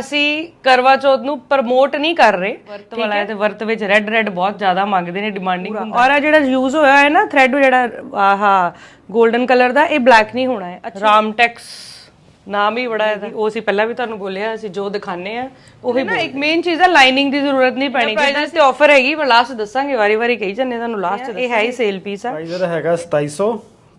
ਅਸੀਂ ਕਰਵਾ ਚੌਥ ਨੂੰ ਪ੍ਰਮੋਟ ਨਹੀਂ ਕਰ ਰਹੇ। ਵਰਤ ਵਾਲਾ ਹੈ? ਤੇ ਵਰਤ ਵਿੱਚ ਰੈੱਡ ਰੈੱਡ ਬਹੁਤ ਜ਼ਿਆਦਾ ਮੰਗਦੇ ਨੇ ਡਿਮਾਂਡਿੰਗ ਹੁੰਦਾ। ਔਰ ਆ ਜਿਹੜਾ ਯੂਜ਼ ਹੋਇਆ ਹੈ ਨਾ ਥ੍ਰੈਡ ਜਿਹੜਾ ਆਹਾ 골ਡਨ ਕਲਰ ਦਾ ਇਹ ਬਲੈਕ ਨਹੀਂ ਹੋਣਾ ਹੈ। ਰਾਮਟੈਕਸ ਨਾਮ ਹੀ ਬੜਾ ਹੈ ਉਹ ਅਸੀਂ ਪਹਿਲਾਂ ਵੀ ਤੁਹਾਨੂੰ ਬੋਲਿਆ ਅਸੀਂ ਜੋ ਦਿਖਾਣੇ ਆ ਉਹੀ ਨਾ ਇੱਕ ਮੇਨ ਚੀਜ਼ ਹੈ ਲਾਈਨਿੰਗ ਦੀ ਜ਼ਰੂਰਤ ਨਹੀਂ ਪੈਣੀ। ਪ੍ਰਾਈਸ ਤੇ ਆਫਰ ਹੈਗੀ ਪਰ ਲਾਸਟ ਦੱਸਾਂਗੇ ਵਾਰੀ ਵਾਰੀ ਕਹੀ ਜੰਨੇ ਤੁਹਾਨੂੰ ਲਾਸਟ ਇਹ ਹੈ ਹੀ ਸੇਲ ਪੀਸ ਆ। ਪ੍ਰਾਈਸ ਇਹਦਾ ਹੈਗਾ 2700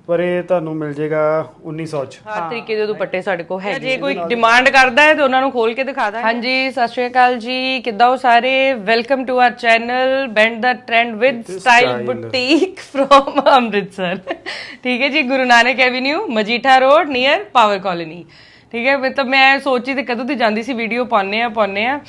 ਪਰ ਇਹ ਤੁਹਾਨੂੰ ਮਿਲ ਜਾਏਗਾ 1900 ਚ। ਹਰ ਤਰੀਕੇ ਦੇ ਦੁਪੱਟੇ ਸਾਡੇ ਕੋਲ ਹੈਗੇ ਜੇ ਕੋਈ ਡਿਮਾਂਡ ਕਰਦਾ ਹੈ ਤੇ ਉਹਨਾਂ ਨੂੰ ਖੋਲ ਕੇ ਦਿਖਾ ਦਾਂਗੇ। ਹਾਂਜੀ ਸਤਿ ਸ਼੍ਰੀ ਅਕਾਲ ਜੀ। ਕਿੱਦਾਂ ਹੋ ਸਾਰੇ? ਵੈਲਕਮ ਟੂ ਆਰ ਚੈਨਲ ਬੈਂਡ ਦਾ trend with style boutique from Amritsar ਠੀਕ ਹੈ ਜੀ Guru Nanak avenue Majitha road near power colony ਠੀਕ ਹੈ ਮਤਲਬ ਮੈਂ ਸੋਚੀ ਤੇ ਕਦੋਂ ਦੀ ਜਾਂਦੀ ਸੀ ਵੀਡੀਓ ਪਾਉਣੇ ਆ ਪਾਉਣੇ ਆ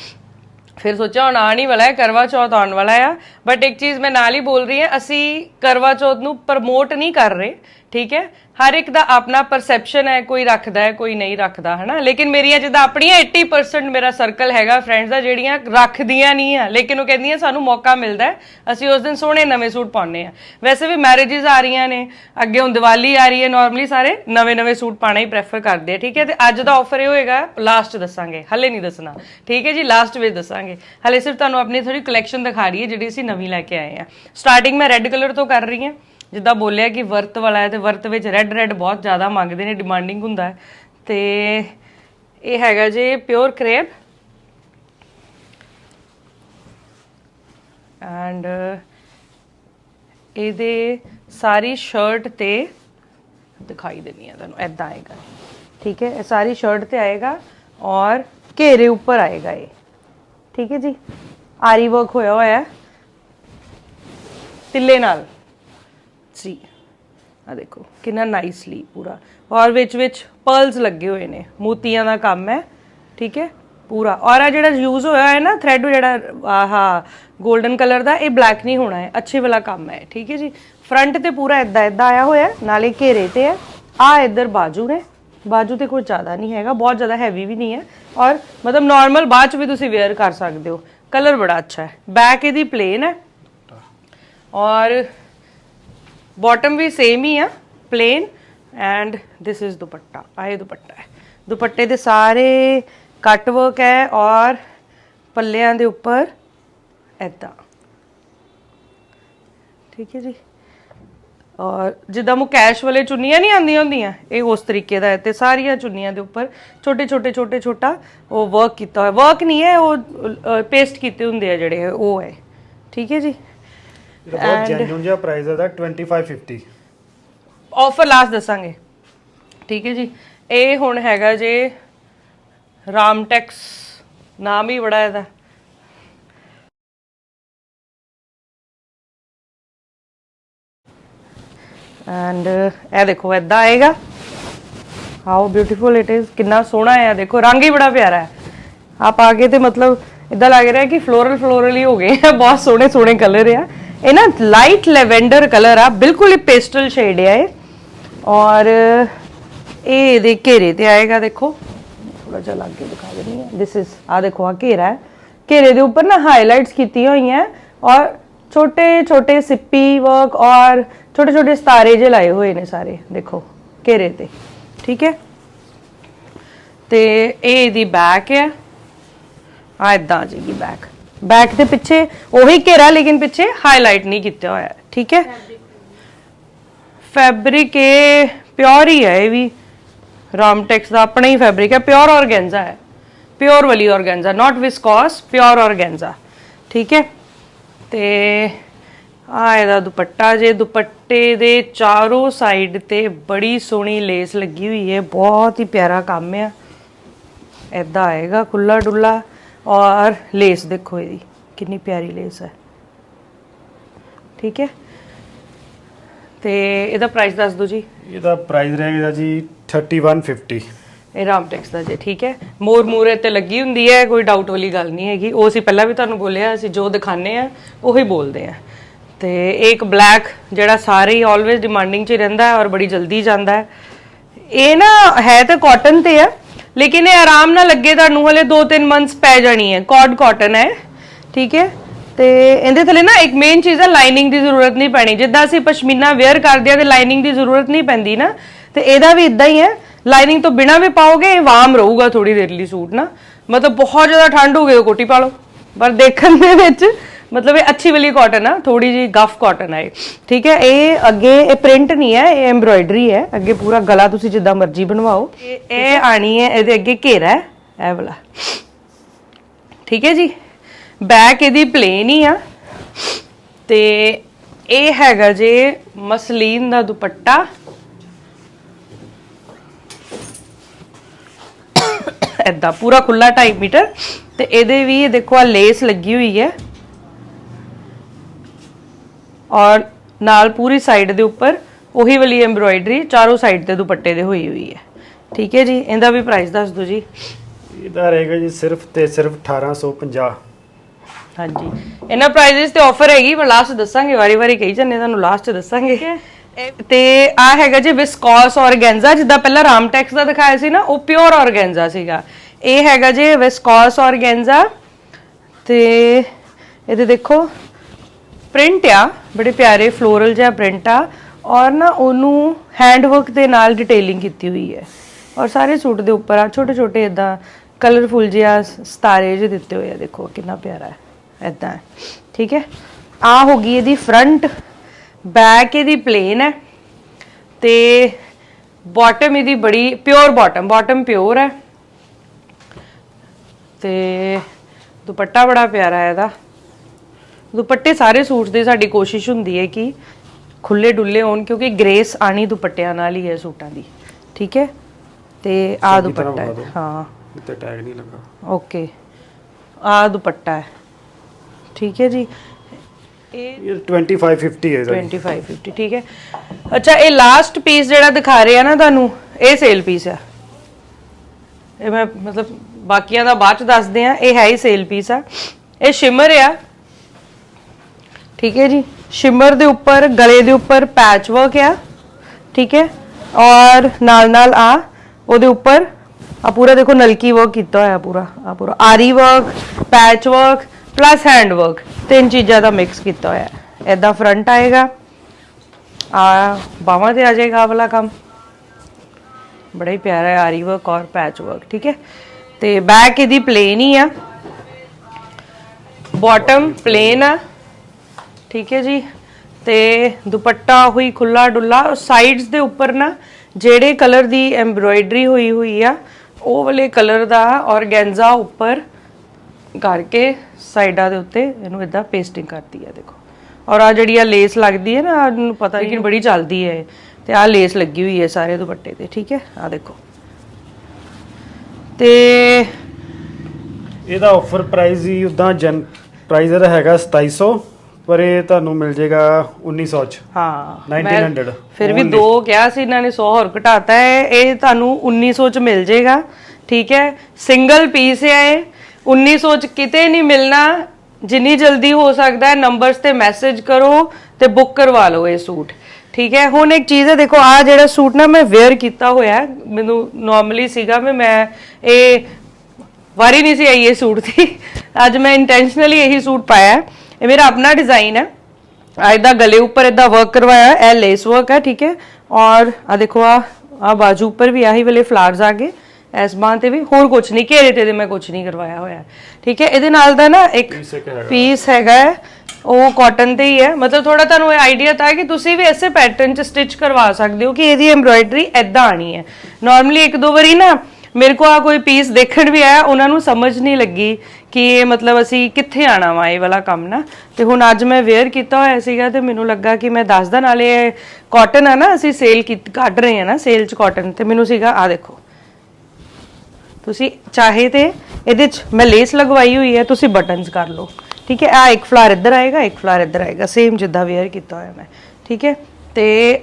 ਫਿਰ ਸੋਚਿਆ ਹੁਣ ਆਉਣ ਹੀ ਵਾਲਾ ਹੈ ਕਰਵਾ ਚੌਥ ਆਉਣ ਵਾਲਾ ਆ ਬਟ ਇੱਕ ਚੀਜ਼ ਮੈਂ ਨਾਲ ਹੀ ਬੋਲ ਰਹੀ ਹਾਂ ਅਸੀਂ ਕਰਵਾ ਚੌਥ ਨੂੰ ਪ੍ਰਮੋਟ ਨਹੀਂ ਕਰ ਰਹੇ ਠੀਕ ਹੈ? ਹਰ ਇੱਕ ਦਾ ਆਪਣਾ ਪਰਸੈਪਸ਼ਨ ਹੈ, ਕੋਈ ਰੱਖਦਾ ਹੈ, ਕੋਈ ਨਹੀਂ ਰੱਖਦਾ, ਹਨਾ? ਲੇਕਿਨ ਮੇਰੀਆਂ ਜਿੱਦਾਂ ਆਪਣੀਆਂ 80% ਮੇਰਾ ਸਰਕਲ ਹੈਗਾ ਫਰੈਂਡਸ ਦਾ, ਜਿਹੜੀਆਂ ਰੱਖਦੀਆਂ ਨਹੀਂ ਆ। ਲੇਕਿਨ ਉਹ ਕਹਿੰਦੀਆਂ, ਸਾਨੂੰ ਮੌਕਾ ਮਿਲਦਾ ਹੈ। ਅਸੀਂ ਉਸ ਦਿਨ ਸੋਹਣੇ ਨਵੇਂ ਸੂਟ ਪਾਉਂਦੇ ਆ ਵੈਸੇ ਵੀ ਮੈਰਿਜਸ ਆ ਰਹੀਆਂ ਨੇ। ਅੱਗੇ ਹੁਣ ਦੀਵਾਲੀ ਆ ਰਹੀ ਹੈ ਨਾਰਮਲੀ ਸਾਰੇ ਨਵੇਂ ਨਵੇਂ ਸੂਟ ਪਾਣਾ ਹੀ ਪ੍ਰੈਫਰ ਕਰਦੇ ਆ, ਠੀਕ ਹੈ? ਤੇ ਅੱਜ ਦਾ ਆਫਰ ਇਹ ਹੋਏਗਾ ਲਾਸਟ ਦੱਸਾਂਗੇ। ਹਲੇ ਨਹੀਂ ਦੱਸਣਾ। ਠੀਕ ਹੈ ਜੀ? ਲਾਸਟ ਵਿੱਚ ਦੱਸਾਂਗੇ। ਹਲੇ ਸਿਰਫ ਤੁਹਾਨੂੰ ਆਪਣੀ ਥੋੜੀ ਕਲੈਕਸ਼ਨ ਦਿਖਾ ਰਹੀ ਹੈ, ਜਿਹੜੀ ਅਸੀਂ ਨਵੀਂ ਲੈ ਕੇ ਆਏ ਆ ਸਟਾਰਟਿੰਗ ਮੈਂ ਰੈੱਡ ਕਲਰ ਤੋਂ ਕਰ ਰਹੀ ਹਾਂ। ਜਿੱਦਾਂ ਬੋਲਿਆ ਕਿ ਵਰਤ ਵਾਲਾ ਹੈ ਤੇ ਵਰਤ ਵਿੱਚ ਰੈੱਡ ਰੈੱਡ ਬਹੁਤ ਜ਼ਿਆਦਾ ਮੰਗਦੇ ਨੇ ਡਿਮਾਂਡਿੰਗ ਹੁੰਦਾ ਹੈ। ਤੇ ਇਹ ਹੈਗਾ ਜੀ ਪਿਓਰ ਕਰੇਬ ਐਂਡ ਇਹਦੇ ਸਾਰੀ ਸ਼ਰਟ ਤੇ ਦਿਖਾਈ ਦੇਣੀ ਹੈ ਤੁਹਾਨੂੰ ਐਦਾਂ ਆਏਗਾ। ਠੀਕ ਹੈ, ਇਹ ਸਾਰੀ ਸ਼ਰਟ ਤੇ ਆਏਗਾ ਔਰ ਘੇਰੇ ਉੱਪਰ ਆਏਗਾ ਇਹ। ਠੀਕ ਹੈ ਜੀ, ਆਰੀ ਵਰਕ ਹੋਇਆ ਹੋਇਆ ਹੈ। ਤਿੱਲੇ ਨਾਲ। ਜੀ ਆ ਦੇਖੋ ਕਿੰਨਾ ਨਾਈਸਲੀ ਪੂਰਾ ਔਰ ਵਿੱਚ ਵਿੱਚ ਪਰਲਸ ਲੱਗੇ ਹੋਏ ਨੇ ਮੋਤੀਆਂ ਦਾ ਕੰਮ ਹੈ ਠੀਕ ਹੈ ਪੂਰਾ ਔਰ ਆ ਜਿਹੜਾ ਯੂਜ਼ ਹੋਇਆ ਹੈ ਨਾ ਥ੍ਰੈਡ ਜਿਹੜਾ ਆਹਾ 골ਡਨ ਕਲਰ ਦਾ ਇਹ ਬਲੈਕ ਨਹੀਂ ਹੋਣਾ ਹੈ ਅੱਛੇ ਵਾਲਾ ਕੰਮ ਹੈ ਠੀਕ ਹੈ ਜੀ ਫਰੰਟ ਤੇ ਪੂਰਾ ਇਦਾਂ ਇਦਾਂ ਆਇਆ ਹੋਇਆ ਹੈ, ਨਾਲੇ ਘੇਰੇ ਤੇ ਹੈ ਆ ਇੱਧਰ ਬਾਜੂ ਨੇ ਬਾਜੂ ਤੇ ਕੋਈ ਜ਼ਿਆਦਾ ਨਹੀਂ ਹੈਗਾ ਬਹੁਤ ਜ਼ਿਆਦਾ ਹੈਵੀ ਵੀ ਨਹੀਂ ਹੈ ਔਰ ਮਤਲਬ ਨਾਰਮਲ ਬਾਅਦ ਚ ਵੀ ਤੁਸੀਂ ਵੇਅਰ ਕਰ ਸਕਦੇ ਹੋ ਕਲਰ ਬੜਾ ਅੱਛਾ ਹੈ ਬੈਕ ਇਹਦੀ ਪਲੇਨ ਹੈ ਔਰ ਬਾਟਮ ਵੀ ਸੇਮ ਹੀ ਆ plain and this is dupatta ਆਏ ਦੁਪੱਟਾ ਹੈ। ਦੁਪੱਟੇ ਦੇ ਸਾਰੇ ਕੱਟ ਵਰਕ ਹੈ ਔਰ ਪੱਲਿਆਂ ਦੇ ਉੱਪਰ ਐਦਾਂ ਠੀਕ ਹੈ ਜੀ। ਔਰ ਜਿੱਦਾਂ ਮੁਕੈਸ਼ ਵਾਲੇ ਚੁੰਨੀਆਂ ਨਹੀਂ ਆਉਂਦੀਆਂ ਹੁੰਦੀਆਂ, ਇਹ ਉਸ ਤਰੀਕੇ ਦਾ ਹੈ ਤੇ ਸਾਰੀਆਂ ਚੁੰਨੀਆਂ ਦੇ ਉੱਪਰ ਛੋਟੇ ਛੋਟੇ ਛੋਟੇ, ਛੋਟਾ ਉਹ ਵਰਕ ਕੀਤਾ ਹੋਇਆ। ਵਰਕ ਨਹੀਂ ਹੈ, ਉਹ ਪੇਸਟ ਕੀਤੇ ਹੁੰਦੇ ਆ ਜਿਹੜੇ, ਉਹ ਹੈ। ਠੀਕ ਹੈ ਜੀ। ਇਹਦਾ ਬਹੁਤ ਜੈਨੂਨ ਜਿਹਾ ਪ੍ਰਾਈਸ ਹੈ ਦਾ 2550 ਆਫਰ ਲਾਸਟ ਦੱਸਾਂਗੇ। ਠੀਕ ਹੈ ਜੀ। ਇਹ ਹੁਣ ਹੈਗਾ ਜੇ ਰਾਮਟੈਕਸ ਨਾਮ ਹੀ ਬੜਾ ਇਹਦਾ। ਐਂਡ ਇਹ ਦੇਖੋ ਐਦਾਂ ਆਏਗਾ। ਹਾਊ ਬਿਊਟੀਫੁਲ ਇਟ ਇਜ਼ ਕਿੰਨਾ ਸੋਹਣਾ ਹੈ ਦੇਖੋ। ਰੰਗ ਹੀ ਬੜਾ ਪਿਆਰਾ ਹੈ। ਆਪ ਆਗੇ ਤੇ ਮਤਲਬ ਇਦਾਂ ਲੱਗ ਰਿਹਾ ਕਿ ਫਲੋਰਲ ਫਲੋਰਲ ਹੀ ਹੋ ਗਏ ਬਹੁਤ ਸੋਹਣੇ ਸੋਹਣੇ ਕਲਰ ਆ। ਇਹ ਨਾ ਲਾਈਟ ਲੈਵੈਂਡਰ ਕਲਰ ਆ, ਬਿਲਕੁਲ ਹੀ ਪੇਸਟਲ ਸ਼ੇਡ ਆ ਇਹ। ਔਰ ਇਹ ਇਹਦੇ ਘੇਰੇ ਤੇ ਆਏਗਾ, ਦੇਖੋ। ਥੋੜਾ ਜਿਹਾ ਲੱਗ ਕੇ ਦਿਖਾ ਦਿੰਦੀ ਹਾਂ। ਦਿਸ ਇਜ਼ ਆ ਦੇਖੋ ਆ ਘੇਰਾ ਹੈ। ਘੇਰੇ ਦੇ ਉੱਪਰ ਨਾ ਹਾਈਲਾਈਟਸ ਕੀਤੀਆਂ ਹੋਈਆਂ ਔਰ ਛੋਟੇ ਛੋਟੇ ਸਿੱਪੀ ਵਰਕ ਔਰ ਛੋਟੇ ਛੋਟੇ ਸਤਾਰੇ ਜੇ ਲਾਏ ਹੋਏ ਨੇ ਸਾਰੇ, ਦੇਖੋ, ਘੇਰੇ ਤੇ। ਠੀਕ ਹੈ? ਤੇ ਇਹ ਇਹਦੀ ਬੈਕ ਹੈ। ਆ ਇਦਾਂ ਆ ਜਾਏਗੀ ਬੈਕ ਬੈਕ ਦੇ ਪਿੱਛੇ ਉਹੀ ਘੇਰਾ ਲੇਕਿਨ ਪਿੱਛੇ ਹਾਈਲਾਈਟ ਨਹੀਂ ਕੀਤਾ ਹੋਇਆ ਹੈ, ਠੀਕ ਹੈ ਫੈਬਰਿਕ ਇਹ ਪਿਓਰ ਹੀ ਹੈ ਇਹ ਵੀ ਰਾਮਟੈਕਸ ਦਾ ਆਪਣਾ ਹੀ ਫੈਬਰਿਕ ਹੈ ਪਿਓਰ ਆਰਗੈਂਜ਼ਾ ਹੈ ਪਿਓਰ ਵਾਲੀ organza not viscose pure organza ਠੀਕ ਹੈ ਤੇ ਆ ਇਹਦਾ ਦੁਪੱਟਾ ਜੇ ਦੁਪੱਟੇ ਦੇ ਚਾਰੋਂ ਸਾਈਡ ਤੇ ਬੜੀ ਸੋਹਣੀ ਲੇਸ ਲੱਗੀ ਹੋਈ ਹੈ ਬਹੁਤ ਹੀ ਪਿਆਰਾ ਕੰਮ ਆ ਐਦਾਂ ਆਏਗਾ ਖੁੱਲਾ ਡੁੱਲਾ ਔਰ ਲੇਸ ਦੇਖੋ ਇਹਦੀ ਕਿੰਨੀ ਪਿਆਰੀ ਲੇਸ ਹੈ। ਠੀਕ ਹੈ? ਤੇ ਇਹਦਾ ਪ੍ਰਾਈਸ ਦੱਸ ਦਿਓ ਜੀ। ਇਹਦਾ ਪ੍ਰਾਈਸ ਰਹੇਗਾ ਜੀ 3150 ਇਹ ਰਾਮਟੈਕਸ ਦਾ ਜੇ ਠੀਕ ਹੈ? ਮੋਰ ਮੂਰੇ ਤੇ ਲੱਗੀ ਹੁੰਦੀ ਹੈ ਕੋਈ ਡਾਊਟ ਵਾਲੀ ਗੱਲ ਨਹੀਂ ਹੈਗੀ। ਉਹ ਅਸੀਂ ਪਹਿਲਾਂ ਵੀ ਤੁਹਾਨੂੰ ਬੋਲਿਆ ਅਸੀਂ ਜੋ ਦਿਖਾਣੇ ਆ ਉਹੀ ਬੋਲਦੇ ਆ ਤੇ ਇੱਕ ਬਲੈਕ ਜਿਹੜਾ ਸਾਰੇ ਹੀ ਆਲਵੇਜ਼ ਡਿਮਾਂਡਿੰਗ 'ਚ ਰਹਿੰਦਾ ਹੈ ਔਰ ਬੜੀ ਜਲਦੀ ਜਾਂਦਾ ਹੈ। ਇਹ ਨਾ ਹੈ ਤਾਂ ਕਾਟਨ ਤੇ ਆ ਲੇਕਿਨ ਇਹ ਆਰਾਮ ਨਾਲ ਲੱਗੇ ਤੁਹਾਨੂੰ ਹਲੇ 2-3 ਮੰਥਸ ਪੈ ਜਾਣੀ ਹੈ। ਕੌਡ ਕਾਟਨ ਹੈ। ਠੀਕ ਹੈ? ਤੇ ਇਹਦੇ ਥੱਲੇ ਨਾ ਇੱਕ ਮੇਨ ਚੀਜ਼ ਹੈ ਲਾਈਨਿੰਗ ਦੀ ਜ਼ਰੂਰਤ ਨਹੀਂ ਪੈਣੀ। ਜਿੱਦਾਂ ਅਸੀਂ ਪਸ਼ਮੀਨਾ ਵੇਅਰ ਕਰਦੇ ਆ ਤੇ ਲਾਈਨਿੰਗ ਦੀ ਜ਼ਰੂਰਤ ਨਹੀਂ ਪੈਂਦੀ ਨਾ, ਤੇ ਇਹਦਾ ਵੀ ਇਦਾਂ ਹੀ ਹੈ। ਲਾਈਨਿੰਗ ਤੋਂ ਬਿਨਾ ਵੀ ਪਾਓਗੇ, ਇਹ ਵਾਰਮ ਰਹੂਗਾ ਥੋੜੀ ਦੇਰ ਲਈ ਸੂਟ ਨਾ। ਮਤਲਬ ਬਹੁਤ ਜ਼ਿਆਦਾ ਠੰਡ ਹੋ ਗਈ ਤਾਂ ਕੋਟੀ ਪਾ ਲਓ। ਪਰ ਦੇਖਣ ਦੇ ਵਿੱਚ ਮਤਲਬ ਇਹ ਅੱਛੀ ਵਾਲੀ ਕਾਟਨ ਆ ਥੋੜੀ ਜੀ ਗਫ ਕਾਟਨ ਆ ਇਹ। ਠੀਕ ਹੈ ਇਹ ਅੱਗੇ ਇਹ ਪ੍ਰਿੰਟ ਨਹੀਂ ਹੈ ਇਹ ਐਮਬ੍ਰੋਇਡਰੀ ਹੈ। ਅੱਗੇ ਪੂਰਾ ਗਲਾ ਤੁਸੀਂ ਜਿੱਦਾਂ ਮਰਜ਼ੀ ਬਣਵਾਓ। ਇਹ ਆਣੀ ਹੈ ਇਹਦੇ ਅੱਗੇ ਘੇਰਾ ਹੈ ਇਹ ਵਾਲਾ। ਠੀਕ ਹੈ ਜੀ? ਬੈਕ ਇਹਦੀ ਪਲੇਨ ਹੀ ਆ। ਤੇ ਇਹ ਹੈਗਾ ਜੇ ਮਸਲੀਨ ਦਾ ਦੁਪੱਟਾ। ਐਦਾਂ ਪੂਰਾ ਖੁੱਲਾ 2.5 ਮੀਟਰ। ਤੇ ਇਹਦੇ ਵੀ ਦੇਖੋ ਆ ਲੇਸ ਲੱਗੀ ਹੋਈ ਹੈ। ਔਰ ਨਾਲ ਪੂਰੀ ਸਾਈਡ ਦੇ ਉੱਪਰ ਉਹੀ ਵਾਲੀ ਐਮਬ੍ਰੋਇਡਰੀ ਚਾਰੋਂ ਸਾਈਡ ਤੇ ਦੁਪੱਟੇ ਦੇ ਹੋਈ ਹੋਈ ਹੈ। ਠੀਕ ਹੈ ਜੀ? ਇਹਦਾ ਵੀ ਪ੍ਰਾਈਸ ਦੱਸ ਦਿਓ ਜੀ। ਇਹਦਾ ਰਹੇਗਾ ਜੀ ਸਿਰਫ ਤੇ ਸਿਰਫ 1850 ਹਾਂਜੀ। ਇਹਨਾਂ ਪ੍ਰਾਈजेस ਤੇ ਆਫਰ ਹੈਗੀ ਪਰ ਲਾਸਟ ਦੱਸਾਂਗੇ ਵਾਰੀ-ਵਾਰੀ ਕਹੀ ਜਾਂਦੇ ਤੁਹਾਨੂੰ ਲਾਸਟ ਦੱਸਾਂਗੇ। ਤੇ ਆ ਹੈਗਾ ਜੀ ਵਿਸਕੋਸ ਔਰਗੈਂਜ਼ਾ ਜਿੱਦਾਂ ਪਹਿਲਾਂ ਰਾਮਟੈਕਸ ਦਾ ਦਿਖਾਇਆ ਸੀ ਨਾ ਉਹ ਪਿਓਰ ਔਰਗੈਂਜ਼ਾ ਸੀਗਾ। ਇਹ ਹੈਗਾ ਜੀ ਵਿਸਕੋਸ ਔਰਗੈਂਜ਼ਾ ਤੇ ਇਹਦੇ ਦੇਖੋ ਪ੍ਰਿੰਟ ਆ, ਬੜੇ ਪਿਆਰੇ ਫਲੋਰਲ ਜਿਹਾ ਪ੍ਰਿੰਟ ਆ, ਔਰ ਨਾ ਉਹਨੂੰ ਹੈਂਡ ਵਰਕ ਦੇ ਨਾਲ ਡਿਟੇਲਿੰਗ ਕੀਤੀ ਹੋਈ ਹੈ। ਔਰ ਸਾਰੇ ਸੂਟ ਦੇ ਉੱਪਰ ਆ ਛੋਟੇ ਛੋਟੇ ਇਦਾਂ ਕਲਰਫੁਲ ਜਿਹਾ ਸਤਾਰੇ ਜਿਹੇ ਦਿੱਤੇ ਹੋਏ ਆ, ਦੇਖੋ ਕਿੰਨਾ ਪਿਆਰਾ ਹੈ ਇਦਾਂ ਠੀਕ ਹੈ? ਆ ਹੋ ਗਈ ਇਹਦੀ ਫਰੰਟ ਬੈਕ ਇਹਦੀ ਪਲੇਨ ਹੈ, ਤੇ ਬਾਟਮ ਇਹਦੀ ਬੜੀ ਪਿਓਰ ਬਾਟਮ ਬਾਟਮ ਪਿਓਰ ਹੈ। ਤੇ ਦੁਪੱਟਾ ਬੜਾ ਪਿਆਰਾ ਹੈ ਇਹਦਾ। ਦੁਪੱਟੇ ਸਾਰੇ ਸੂਟ ਦੇ ਸਾਡੀ ਕੋਸ਼ਿਸ਼ ਹੁੰਦੀ ਹੈ ਕਿ ਖੁੱਲੇ ਡੁੱਲੇ ਹੋਣ ਕਿਉਂਕਿ ਗ੍ਰੇਸ ਆਣੀ ਦੁਪੱਟਿਆਂ ਨਾਲ ਹੀ ਹੈ ਸੂਟਾਂ ਦੀ। ਠੀਕ ਹੈ? ਤੇ ਆ ਦੁਪੱਟਾ ਹੈ। ਹਾਂ। ਇੱਥੇ ਟੈਗ ਨਹੀਂ ਲੱਗਾ। ਓਕੇ। ਆ ਦੁਪੱਟਾ ਹੈ। ਠੀਕ ਹੈ ਜੀ? ਇਹ ਇਹ 2550 ਹੈ ਇਹਦਾ ਜੀ। 2550 ਠੀਕ ਹੈ? ਅੱਛਾ ਇਹ ਲਾਸਟ ਪੀਸ ਜਿਹੜਾ ਦਿਖਾ ਰਹੇ ਆ ਨਾ ਤੁਹਾਨੂੰ ਇਹ ਸੇਲ ਪੀਸ ਆ। ਇਹ ਮੈਂ ਮਤਲਬ ਬਾਕੀਆਂ ਦਾ ਬਾਅਦ ਚ ਦੱਸਦੇ ਆ ਇਹ ਹੈ ਹੀ ਸੇਲ ਪੀਸ ਆ। ਇਹ ਸ਼ਿਮਰ ਆ। ਠੀਕ ਹੈ ਜੀ। ਸ਼ਿਮਰ ਦੇ ਉੱਪਰ, ਗਲੇ ਦੇ ਉੱਪਰ ਪੈਚ ਵਰਕ ਆ। ਠੀਕ ਹੈ। ਔਰ ਨਾਲ ਨਾਲ ਆ, ਉਹਦੇ ਉੱਪਰ ਆ ਪੂਰਾ ਦੇਖੋ ਨਲਕੀ ਵਰਕ ਕੀਤਾ ਹੋਇਆ ਪੂਰਾ। ਆ ਪੂਰਾ aari work patch work plus hand work ਤਿੰਨ ਚੀਜ਼ਾਂ ਦਾ ਮਿਕਸ ਕੀਤਾ ਹੋਇਆ। ਹੈ ਐਦਾਂ ਫਰੰਟ ਆਏਗਾ। ਆ ਬਾਹਾਂ ਤੇ ਆ ਜਾਏਗਾ ਵਾਲਾ ਕੰਮ। ਬੜਾ ਹੀ ਪਿਆਰਾ ਹੈ ਆਰੀ ਵਰਕ ਔਰ ਪੈਚ ਵਰਕ ਠੀਕ ਹੈ। ਤੇ ਬੈਕ ਇਹਦੀ ਪਲੇਨ ਹੀ ਆ। ਬਾਟਮ ਪਲੇਨ ਆ। ਠੀਕ ਹੈ ਜੀ। ਤੇ ਦੁਪੱਟਾ ਹੋਈ ਖੁੱਲਾ ਡੁੱਲਾ ਸਾਈਡਸ ਦੇ ਉੱਪਰ ਨਾ ਜਿਹੜੇ ਕਲਰ ਦੀ ਐਮਬ੍ਰੋਇਡਰੀ ਹੋਈ ਹੋਈ ਆ ਉਹ ਵਾਲੇ ਕਲਰ ਦਾ ਔਰਗੈਂਜ਼ਾ ਉੱਪਰ ਕਰਕੇ ਸਾਈਡਾਂ ਦੇ ਉੱਤੇ ਇਹਨੂੰ ਇਦਾਂ ਪੇਸਟਿੰਗ ਕਰਤੀ ਹੈ ਦੇਖੋ। ਔਰ ਆ ਜਿਹੜੀ ਆ ਲੇਸ ਲੱਗਦੀ ਹੈ ਨਾ ਨੂੰ ਪਤਾ ਲੇਕਿਨ ਬੜੀ ਚੱਲਦੀ ਹੈ। ਤੇ ਆ ਲੇਸ ਲੱਗੀ ਹੋਈ ਹੈ ਸਾਰੇ ਦੁਪੱਟੇ ਤੇ ਠੀਕ ਹੈ? ਆ ਦੇਖੋ। ਤੇ ਇਹਦਾ ਆਫਰ ਪ੍ਰਾਈਸ ਹੀ ਉਦਾਂ ਜਨ ਪ੍ਰਾਈਸ ਇਹਦਾ ਹੈਗਾ 2700 ਪਰ ਇਹ ਤੁਹਾਨੂੰ ਮਿਲ ਜਾਏਗਾ 1900 ਚ। ਹਾਂ। 1900 ਮੈਂ ਫਿਰ ਵੀ ਦੋ ਕਿਹਾ ਸੀ ਇਹਨਾਂ ਨੇ 100 ਹੋਰ ਘਟਾਤਾ ਹੈ। ਇਹ ਤੁਹਾਨੂੰ 1900 ਚ ਮਿਲ ਜਾਏਗਾ ਠੀਕ ਹੈ? ਸਿੰਗਲ ਪੀਸ ਹੈ ਇਹ। 1900 ਚ ਕਿਤੇ ਨਹੀਂ ਮਿਲਣਾ। ਜਿੰਨੀ ਜਲਦੀ ਹੋ ਸਕਦਾ ਹੈ ਨੰਬਰਸ ਤੇ ਮੈਸੇਜ ਕਰੋ ਤੇ ਬੁੱਕ ਕਰਵਾ ਲਓ ਇਹ ਸੂਟ। ਠੀਕ ਹੈ? ਹੁਣ ਇੱਕ ਚੀਜ਼ ਹੈ ਦੇਖੋ ਆ ਜਿਹੜਾ ਸੂਟ ਨਾ ਮੈਂ ਵੇਅਰ ਕੀਤਾ ਹੋਇਆ ਹੈ, ਮੈਨੂੰ ਨਾਰਮਲੀ ਸੀਗਾ ਮੈਂ ਮੈਂ ਇਹ ਵਾਰੀ ਨਹੀਂ ਸੀ ਆਈ ਇਹ ਸੂਟ ਦੀ। ਅੱਜ ਮੈਂ ਇੰਟੈਂਸ਼ਨਲੀ ਇਹੀ ਸੂਟ ਪਾਇਆ ਹੈ। ਇਹ ਮੇਰਾ ਆਪਣਾ ਡਿਜ਼ਾਈਨ ਹੈ। ਇਹਦਾ ਗਲੇ ਉੱਪਰ ਇਦਾਂ ਵਰਕ ਕਰਵਾਇਆ ਹੈ ਇਹ ਲੇਸ ਵਰਕ ਹੈ ਠੀਕ ਹੈ। ਔਰ ਆ ਦੇਖੋ ਆ ਆ ਬਾਜੂ ਉੱਪਰ ਵੀ ਆਹੀ ਵਾਲੇ ਫਲਾਵਰਸ ਆ ਗਏ। ਐਸ ਬਾਂਹ ਤੇ ਵੀ ਹੋਰ ਕੁਝ ਨਹੀਂ ਘੇਰੇ ਤੇ ਮੈਂ ਕੁਝ ਨਹੀਂ ਕਰਵਾਇਆ ਹੋਇਆ। ਠੀਕ ਹੈ ਇਹਦੇ ਨਾਲ ਦਾ ਨਾ ਇੱਕ। ਪੀਸ ਹੈਗਾ। ਹੈ, ਉਹ ਕਾਟਨ ਤੇ ਹੀ ਹੈ। ਮਤਲਬ ਥੋੜਾ ਤੁਹਾਨੂੰ ਇਹ ਆਈਡੀਆ ਤਾਂ ਹੈ ਕਿ ਤੁਸੀਂ ਵੀ ਐਸੇ ਪੈਟਰਨ ਚ ਸਟਿਚ ਕਰਵਾ ਸਕਦੇ ਹੋ ਕਿ ਇਹਦੀ ਐਮਬ੍ਰੋਇਡਰੀ ਐਦਾਂ ਆਣੀ ਹੈ। ਨਾਰਮਲੀ ਇੱਕ ਦੋ ਵਾਰੀ ਨਾ ਮੇਰੇ ਕੋ ਆ ਕੋਈ ਪੀਸ ਦੇਖਣ ਵੀ ਆਇਆ, ਉਹਨਾਂ ਨੂੰ ਸਮਝ ਨਹੀਂ ਲੱਗੀ ਕਿ ਇਹ ਮਤਲਬ ਅਸੀਂ ਕਿੱਥੇ ਆਣਾ ਵਾ ਇਹ ਵਾਲਾ ਕੰਮ ਨਾ। ਤੇ ਹੁਣ ਅੱਜ ਮੈਂ ਵੇਅਰ ਕੀਤਾ ਹੋਇਆ ਸੀਗਾ ਤੇ ਮੈਨੂੰ ਲੱਗਾ ਕਿ ਮੈਂ ਦੱਸਦਾ, ਨਾਲੇ ਕਾਟਨ ਆ ਨਾ, ਅਸੀਂ ਸੇਲ ਕੱਢ ਰਹੇ ਹਾਂ ਨਾ ਸੇਲ ਚ ਕਾਟਨ ਤੇ ਮੈਨੂੰ ਸੀਗਾ ਆ ਦੇਖੋ। ਤੁਸੀਂ ਚਾਹੇ ਤੇ ਇਹਦੇ ਚ ਮੈਂ ਲੇਸ ਲਗਵਾਈ ਹੋਈ ਹੈ, ਤੁਸੀਂ ਬਟਨਸ ਕਰ ਲਓ। ਠੀਕ ਹੈ ਆ ਇੱਕ ਫਲਾਰ ਇੱਧਰ ਆਏਗਾ, ਇੱਕ ਫਲਾਰ ਇੱਧਰ ਆਏਗਾ ਸੇਮ ਜਿੱਦਾਂ ਵੇਅਰ ਕੀਤਾ ਹੋਇਆ ਮੈਂ। ਠੀਕ ਹੈ, ਤੇ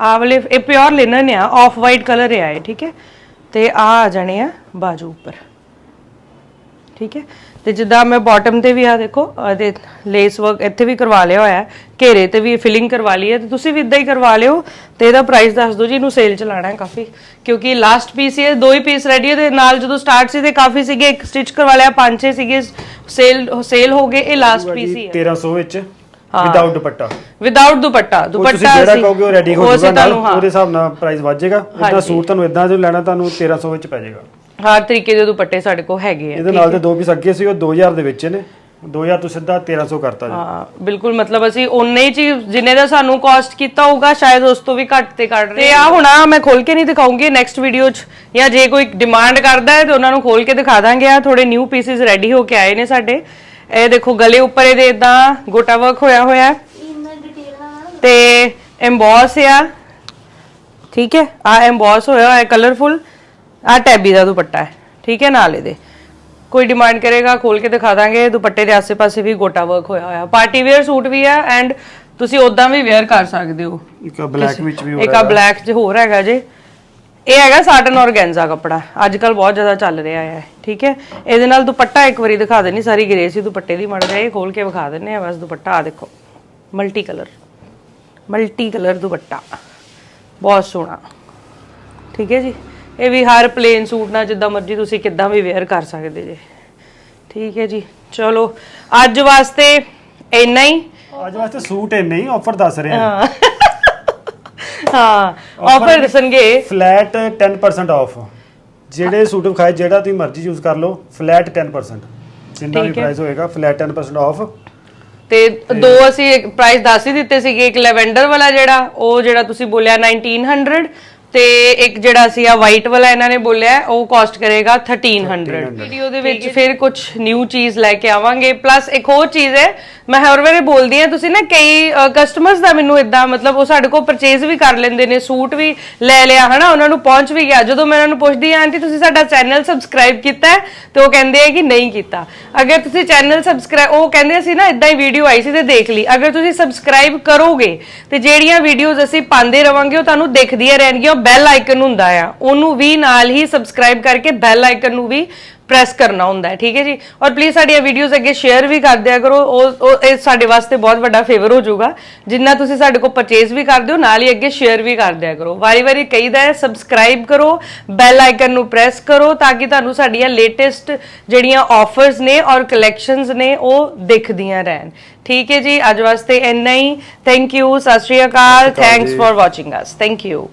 ਆ ਵਾਲੇ, ਇਹ ਪਿਓਰ ਲਿਨਨ ਆ ਆਫ ਵਾਈਟ ਕਲਰ ਹੈ ਠੀਕ ਹੈ। ਤੇ ਆ ਆ ਜਾਣੇ ਆ ਬਾਜੂ ਉੱਪਰ। ਠੀਕ ਹੈ? ਤੇ ਜਿੱਦਾਂ ਮੈਂ ਬਾਟਮ ਤੇ ਵੀ ਆ ਦੇਖੋ, ਇਹਦੇ ਲੇਸ ਵਰਕ ਇੱਥੇ ਵੀ ਕਰਵਾ ਲਿਆ ਹੋਇਆ ਹੈ, ਘੇਰੇ ਤੇ ਵੀ ਫਿਲਿੰਗ ਕਰਵਾ ਲਈ ਹੈ, ਤੇ ਤੁਸੀਂ ਵੀ ਇਦਾਂ ਹੀ ਕਰਵਾ ਲਿਓ ਤੇ ਇਹਦਾ ਪ੍ਰਾਈਸ ਦੱਸ ਦਿਓ ਜੀ, ਇਹਨੂੰ ਸੇਲ ਚ ਲਾਣਾ ਹੈ ਕਾਫੀ। ਕਿਉਂਕਿ ਲਾਸਟ ਪੀਸ ਇਹ ਦੋ ਹੀ ਪੀਸ ਰੈਡੀ ਹੈ ਤੇ ਨਾਲ ਜਦੋਂ ਸਟਾਰਟ ਸੀ ਤੇ ਕਾਫੀ ਸੀਗੇ, ਇੱਕ ਸਟਿਚ ਕਰਵਾ ਲਿਆ, ਪੰਜ ਛੇ ਸੀਗੇ ਸੇਲ ਸੇਲ ਹੋ ਗਏ, ਇਹ ਲਾਸਟ ਪੀਸ ਹੀ ਹੈ। 1300 ਵਿੱਚ। ਵਿਦਆਊਟ ਦੁਪੱਟਾ। ਵਿਦਆਊਟ ਦੁਪੱਟਾ। ਤੁਸੀਂ ਦੁਪੱਟਾ ਜਿਹੜਾ ਕਹੋਗੇ ਉਹ ਰੈਡੀ ਹੋ ਜਾਊਗਾ ਨਾਲ ਉਹਦੇ ਹਿਸਾਬ ਨਾਲ ਪ੍ਰਾਈਸ ਵੱਧ ਜਾਏਗਾ ਇਦਾਂ ਹਾਂਜੀ। ਸੂਟ ਤੁਹਾਨੂੰ ਇਦਾਂ ਜੋ ਲੈਣਾ ਤੁਹਾਨੂੰ 1300 ਵਿੱਚ ਪੈ ਜਾਏਗਾ। ਹਰ ਤਰੀਕੇ ਦੇ ਦੁਪੱਟੇ ਸਾਡੇ ਕੋਲ ਹੈਗੇ ਆ। ਇਹਦੇ ਨਾਲ ਦੇ ਦੋ ਪੀਸ ਅੱਗੇ ਸੀ ਉਹ 2000 ਦੇ ਵਿੱਚ ਨੇ। 2000 ਤੋਂ ਸਿੱਧਾ 1300 ਕਰਤਾ ਜੀ। ਹਾਂ ਬਿਲਕੁਲ ਮਤਲਬ ਅਸੀਂ ਉਨੇ ਹੀ ਚੀਜ਼ ਜਿੰਨੇ ਦਾ ਸਾਨੂੰ ਕਾਸਟ ਕੀਤਾ ਹੋਊਗਾ ਸ਼ਾਇਦ ਉਸ ਤੋਂ ਵੀ ਘੱਟ ਤੇ ਕੱਢ ਰਹੇ ਤੇ ਆ ਹੁਣ ਆਹ ਮੈਂ ਖੋਲ ਕੇ ਨਹੀਂ ਦਿਖਾਉਂਗੀ ਨੈਕਸਟ ਵੀਡੀਓ 'ਚ। ਜਾਂ ਜੇ ਕੋਈ ਡਿਮਾਂਡ ਕਰਦਾ ਹੈ ਤੇ ਉਹਨਾਂ ਨੂੰ ਖੋਲ ਕੇ ਦਿਖਾ ਦਾਂਗੇ। ਆ ਥੋੜੇ ਨਿਊ ਪੀਸਿਸ ਰੈਡੀ ਹੋ ਕੇ ਆਏ ਨੇ ਸਾਡੇ। ਇਹ ਦੇਖੋ ਗਲੇ ਉੱਪਰ ਇਹਦੇ ਇਦਾਂ ਗੋਟਾ ਵਰਕ ਹੋਇਆ ਹੋਇਆ ਹੈ। ਤੇ ਐਮਬੋਸ ਆ। ਠੀਕ ਹੈ ਆ ਐਮਬੋਸ ਹੋਇਆ ਹੋਇਆ ਕਲਰਫੁਲ ਆ ਟੈਬੀ ਦਾ ਦੁਪੱਟਾ ਹੈ। ਠੀਕ ਹੈ ਨਾਲ ਇਹਦੇ। ਕੋਈ ਡਿਮਾਂਡ ਕਰੇਗਾ ਖੋਲ ਕੇ ਦਿਖਾ ਦਾਂਗੇ। ਦੁਪੱਟੇ ਦੇ ਆਸੇ-ਪਾਸੇ ਵੀ ਗੋਟਾ ਵਰਕ ਹੋਇਆ ਹੋਇਆ। ਪਾਰਟੀ ਵੇਅਰ ਸੂਟ ਵੀ ਹੈ ਐਂਡ ਤੁਸੀਂ ਉਦਾਂ ਵੀ ਵੇਅਰ ਕਰ ਸਕਦੇ ਹੋ। ਇੱਕ ਬਲੈਕ ਵਿੱਚ ਵੀ ਹੋ ਇੱਕ ਆ ਬਲੈਕ ਚ ਹੋਰ ਹੈਗਾ ਜੇ। ਇਹ ਹੈਗਾ ਸਾਟਨ ਔਰਗੈਂਜ਼ਾ ਕੱਪੜਾ। ਅੱਜ ਕੱਲ ਬਹੁਤ ਜ਼ਿਆਦਾ ਚੱਲ ਰਿਹਾ ਹੈ ਠੀਕ ਹੈ? ਇਹਦੇ ਨਾਲ ਦੁਪੱਟਾ ਇੱਕ ਵਾਰੀ ਦਿਖਾ ਦੇਣੀ ਸਾਰੀ ਗ੍ਰੇ ਸੀ ਦੁਪੱਟੇ ਦੀ ਮੜ ਜਾਏ ਖੋਲ ਕੇ ਵਿਖਾ ਦਿੰਨੇ ਆ ਬਸ ਦੁਪੱਟਾ ਆ ਦੇਖੋ multi colour multi colour dupatta. ਬਹੁਤ ਸੋਹਣਾ ਠੀਕ ਹੈ ਜੀ? ਇਹ ਵੀ ਹਰ ਪਲੇਨ ਸੂਟ ਨਾਲ ਜਿੱਦਾਂ ਮਰਜ਼ੀ ਤੁਸੀਂ ਕਿੱਦਾਂ ਵੀ ਵੇਅਰ ਕਰ ਸਕਦੇ ਜੇ ਠੀਕ ਹੈ ਜੀ? ਚਲੋ ਅੱਜ ਵਾਸਤੇ ਇੰਨਾ ਹੀ। ਅੱਜ ਵਾਸਤੇ ਸੂਟ ਇੰਨੇ ਹੀ ਆਫਰ ਦੱਸ ਰਹੇ ਹਾਂ। ਹਾਂ ਆਫਰ ਦੱਸਣਗੇ। ਫਲੈਟ 10% ਆਫ ਜਿਹੜੇ ਸੂਟ ਵਿਖਾਏ ਜਿਹੜਾ ਤੁਸੀਂ ਮਰਜ਼ੀ ਯੂਜ਼ ਕਰ ਲਓ ਫਲੈਟ 10% ਜਿੰਨਾ ਵੀ ਪ੍ਰਾਈਸ ਹੋਏਗਾ ਫਲੈਟ 10% ਆਫ ਤੇ ਦੋ ਅਸੀਂ ਪ੍ਰਾਈਸ ਦੱਸ ਹੀ ਦਿੱਤੇ ਸੀਗੇ ਇੱਕ ਲੈਵੈਂਡਰ ਵਾਲਾ ਜਿਹੜਾ ਉਹ ਜਿਹੜਾ ਤੁਸੀਂ ਬੋਲਿਆ 1900 ਤੇ ਇੱਕ ਜਿਹੜਾ ਸੀ ਆ ਵਾਈਟ ਵਾਲਾ ਇਹਨਾਂ ਨੇ ਬੋਲਿਆ ਉਹ ਕਾਸਟ ਕਰੇਗਾ 1300 ਵੀਡੀਓ ਦੇ ਵਿੱਚ ਫਿਰ ਕੁਝ ਨਿਊ ਚੀਜ਼ ਲੈ ਕੇ ਆਵਾਂਗੇ ਪਲੱਸ ਇੱਕ ਹੋਰ ਚੀਜ਼ ਹੈ ਮੈਂ ਹਰ ਵਾਰੀ ਬੋਲਦੀ ਆ ਤੁਸੀਂ ਨਾ ਕਈ ਕਸਟਮਰਸ ਦਾ ਮੈਨੂੰ ਇਦਾਂ ਮਤਲਬ ਉਹ ਸਾਡੇ ਕੋਲ ਪਰਚੇਜ਼ ਵੀ ਕਰ ਲੈਂਦੇ ਨੇ, ਸੂਟ ਵੀ ਲੈ ਲਿਆ, ਹਨਾ, ਉਹਨਾਂ ਨੂੰ ਪਹੁੰਚ ਵੀ ਗਿਆ। ਜਦੋਂ ਮੈਂ ਉਹਨਾਂ ਨੂੰ ਪੁੱਛਦੀ ਆ ਆਂਟੀ, ਤੁਸੀਂ ਸਾਡਾ ਚੈਨਲ ਸਬਸਕ੍ਰਾਈਬ ਕੀਤਾ ਹੈ? ਤੇ ਉਹ ਕਹਿੰਦੇ ਆ ਕਿ ਨਹੀਂ ਕੀਤਾ। ਅਗਰ ਤੁਸੀਂ ਚੈਨਲ ਸਬਸਕ੍ਰਾਈਬ ਉਹ ਕਹਿੰਦੇ ਸੀ ਨਾ ਇਦਾਂ ਹੀ ਵੀਡੀਓ ਆਈ ਸੀ ਤੇ ਦੇਖ ਲਈ। ਅਗਰ ਤੁਸੀਂ ਸਬਸਕ੍ਰਾਈਬ ਕਰੋਗੇ, ਤੇ ਜਿਹੜੀਆਂ ਵੀਡੀਓਜ਼ ਅਸੀਂ ਪਾਉਂਦੇ ਰਵਾਂਗੇ, ਉਹ ਤੁਹਾਨੂੰ ਦਿਖਦੀਆਂ ਰਹਿਣਗੀਆਂ ਬੈਲ ਆਈਕਨ ਹੁੰਦਾ ਆ। ਉਹਨੂੰ ਵੀ ਨਾਲ ਹੀ ਸਬਸਕ੍ਰਾਈਬ ਕਰਕੇ ਬੈਲ ਆਈਕਨ ਨੂੰ ਵੀ ਪ੍ਰੈਸ ਕਰਨਾ ਹੁੰਦਾ ਹੈ ਠੀਕ ਹੈ ਜੀ? ਔਰ ਪਲੀਜ਼ ਸਾਡੀਆਂ ਵੀਡੀਓਜ਼ ਅੱਗੇ ਸ਼ੇਅਰ ਵੀ ਕਰ ਦਿਆ ਕਰੋ ਉਹ ਉਹ ਇਹ ਸਾਡੇ ਵਾਸਤੇ ਬਹੁਤ ਵੱਡਾ ਫੇਵਰ ਹੋ ਜਾਊਗਾ। ਜਿੰਨਾ ਤੁਸੀਂ ਸਾਡੇ ਕੋਲ ਪਰਚੇਜ਼ ਵੀ ਕਰਦੇ ਹੋ ਨਾਲ ਹੀ ਅੱਗੇ ਸ਼ੇਅਰ ਵੀ ਕਰ ਦਿਆ ਕਰੋ। ਵਾਰੀ ਵਾਰੀ ਕਹੀਦਾ ਹੈ ਸਬਸਕ੍ਰਾਈਬ ਕਰੋ ਬੈਲ ਆਈਕਨ ਨੂੰ ਪ੍ਰੈਸ ਕਰੋ ਤਾਂ ਕਿ ਤੁਹਾਨੂੰ ਸਾਡੀਆਂ ਲੇਟੈਸਟ ਜਿਹੜੀਆਂ ਆਫਰਸ ਨੇ ਔਰ ਕਲੈਕਸ਼ਨਸ ਨੇ ਉਹ ਦਿਖਦੀਆਂ ਰਹਿਣ। ਠੀਕ ਹੈ ਜੀ? ਅੱਜ ਵਾਸਤੇ ਇੰਨਾ ਹੀ। Thank you Sat Sri Akal. Thanks for watching us thank you